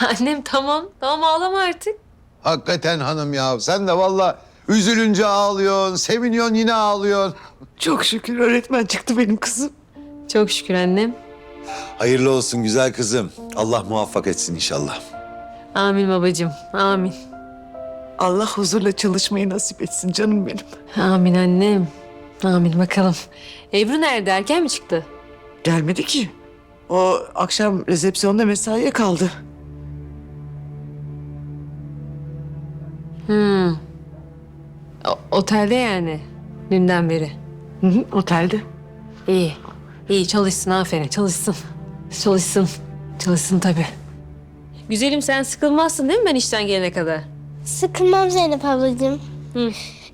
Annem tamam. Tamam ağlama artık. Hakikaten hanım ya. Sen de valla üzülünce ağlıyorsun, seviniyorsun yine ağlıyorsun. Çok şükür öğretmen çıktı benim kızım. Çok şükür annem. Hayırlı olsun güzel kızım. Allah muvaffak etsin inşallah. Amin babacığım. Amin. Allah huzurla çalışmayı nasip etsin canım benim. Amin annem. Amin bakalım. Ebru nerede? Erken mi çıktı? Gelmedi ki. O akşam resepsiyonda mesaiye kaldı. Hmm. O- otelde yani. Dünden beri. Hı hı, otelde. İyi. İyi çalışsın aferin. Çalışsın. Çalışsın. Çalışsın tabii. Güzelim sen sıkılmazsın değil mi ben işten gelene kadar? Sıkılmam Zeynep ablacığım. Hı.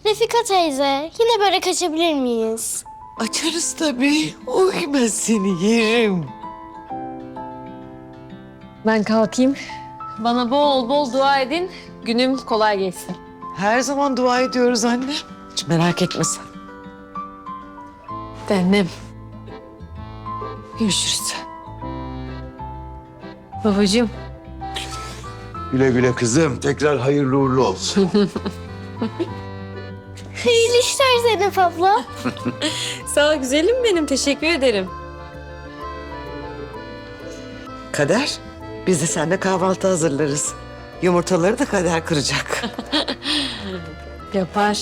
Refika teyze, yine böyle kaçabilir miyiz? Açarız tabii. Oy ben seni yerim. Ben kalkayım. Bana bol bol dua edin. Günüm kolay geçsin. Her zaman dua ediyoruz anne. Hiç merak etme sen. Annem. Görüşürüz. Babacığım. Güle güle kızım. Tekrar hayırlı uğurlu olsun. Hayırlı işler Zeynep abla. Sağ ol güzelim benim. Teşekkür ederim. Kader, biz de seninle kahvaltı hazırlarız. Yumurtaları da kader kıracak. Yapar.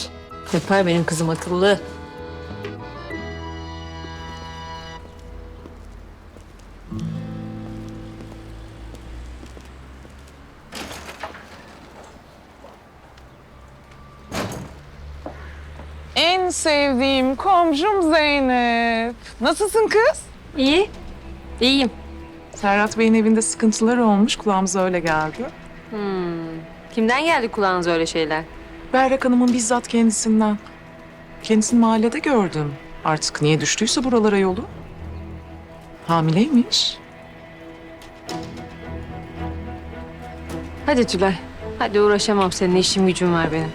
Yapar benim kızım akıllı. En sevdiğim komşum Zeynep. Nasılsın kız? İyi. İyiyim. Serhat Bey'in evinde sıkıntılar olmuş. Kulağımıza öyle geldi. Kimden geldi kulağınıza öyle şeyler? Berrak Hanım'ın bizzat kendisinden. Kendisini mahallede gördüm. Artık niye düştüyse buralara yolu. Hamileymiş. Hadi Tülay. Hadi uğraşamam seninle işim gücüm var benim.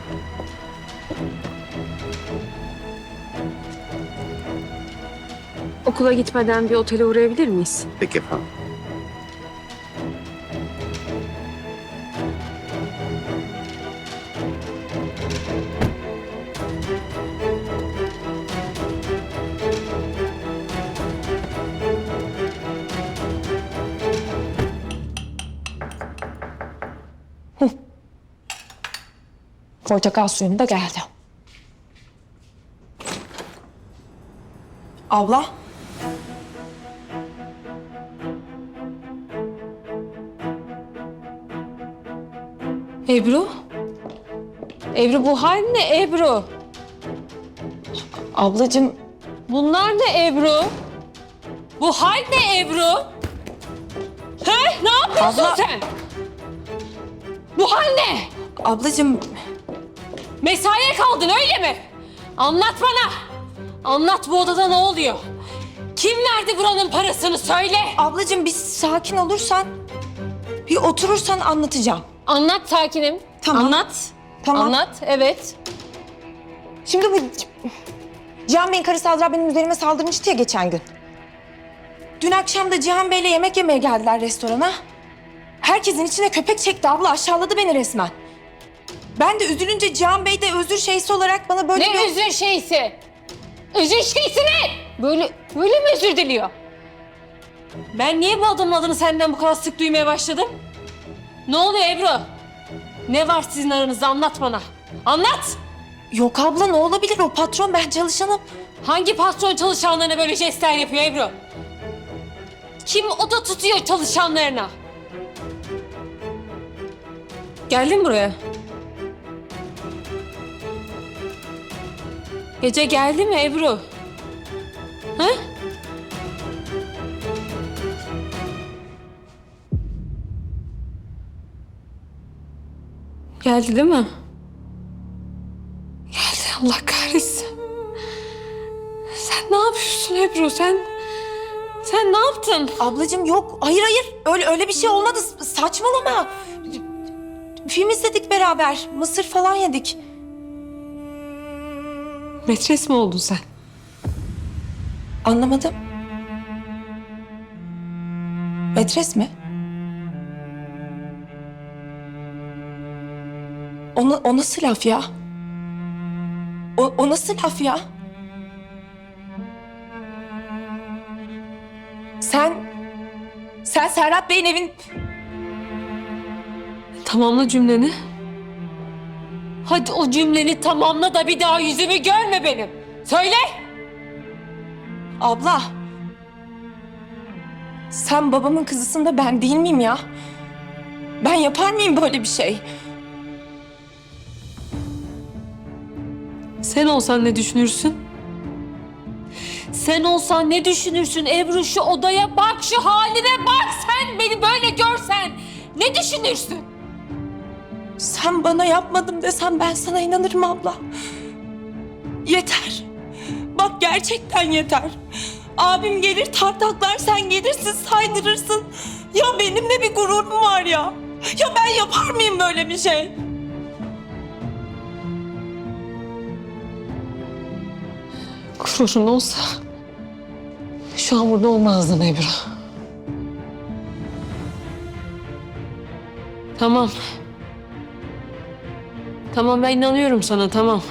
Okula gitmeden bir otele uğrayabilir miyiz? Peki efendim. Portakal suyum da geldi. Abla. Ebru? Ebru bu hal ne Ebru? Ablacığım Bunlar ne Ebru? Bu hal ne Ebru? He? Ne yapıyorsun Abla- sen? Bu hal ne? ablacığım Mesaiye kaldın öyle mi? Anlat bana. Anlat bu odada ne oluyor? Kim verdi buranın parasını söyle. ablacığım bir sakin olursan bir oturursan anlatacağım. Anlat sakinim. Tamam. Anlat. Tamam. Anlat evet. Şimdi bu Cihan Bey'in karısı Azra benim üzerime saldırmıştı ya geçen gün. Dün akşam da Cihan Bey'le yemek yemeye geldiler restorana. Herkesin içine köpek çekti abla aşağıladı beni resmen. Ben de üzülünce Cihan Bey de özür şeysi olarak bana böyle Ne bir... özür şeysi? Özür şeysi ne? Böyle, böyle mi özür diliyor? Ben niye bu adamın adını senden bu kadar sık duymaya başladım? Ne oluyor Ebru? Ne var sizin aranızda anlat bana. Anlat! Yok abla ne olabilir o patron ben çalışanım. Hangi patron çalışanlarına böyle jestler yapıyor Ebru? Kim oda tutuyor çalışanlarına? Geldin buraya. Gece geldi mi Ebru? Ha? Geldi değil mi? Geldi Allah kahretsin. Sen ne yapıyorsun Ebru? Sen sen ne yaptın? Ablacığım yok. Hayır hayır. Öyle öyle bir şey olmadı. Saçmalama. Film izledik beraber. Mısır falan yedik. Metres mi oldun sen? Anlamadım. Metres mi? Ona, o nasıl laf ya? O, o nasıl laf ya? Sen... Sen Serhat Bey'in evin... Tamamla cümleni. Hadi o cümleni tamamla da bir daha yüzümü görme benim. Söyle. Abla. Sen babamın kızısın da ben değil miyim ya? Ben yapar mıyım böyle bir şey? Sen olsan ne düşünürsün? Sen olsan ne düşünürsün Ebru şu odaya bak şu haline bak sen beni böyle görsen ne düşünürsün? Sen bana yapmadım desem ben sana inanırım abla. Yeter. Bak gerçekten yeter. Abim gelir tartaklar sen gelirsin saydırırsın. Ya benim de bir gururum var ya. Ya ben yapar mıyım böyle bir şey? Gururun olsa şu an burada olmazdın Ebru. Tamam. Tamam ben inanıyorum sana tamam.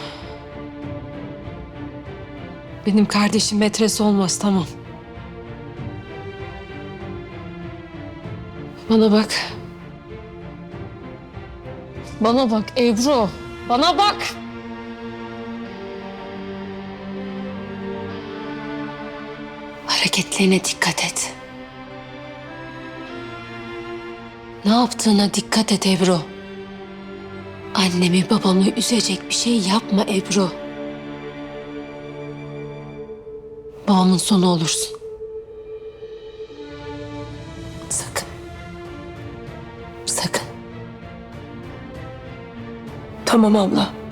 Benim kardeşim metres olmaz tamam. Bana bak. Bana bak Ebru. Bana bak. Hareketlerine dikkat et. Ne yaptığına dikkat et Ebru. Annemi babamı üzecek bir şey yapma Ebru. Babamın sonu olursun. Sakın. Sakın. Tamam abla.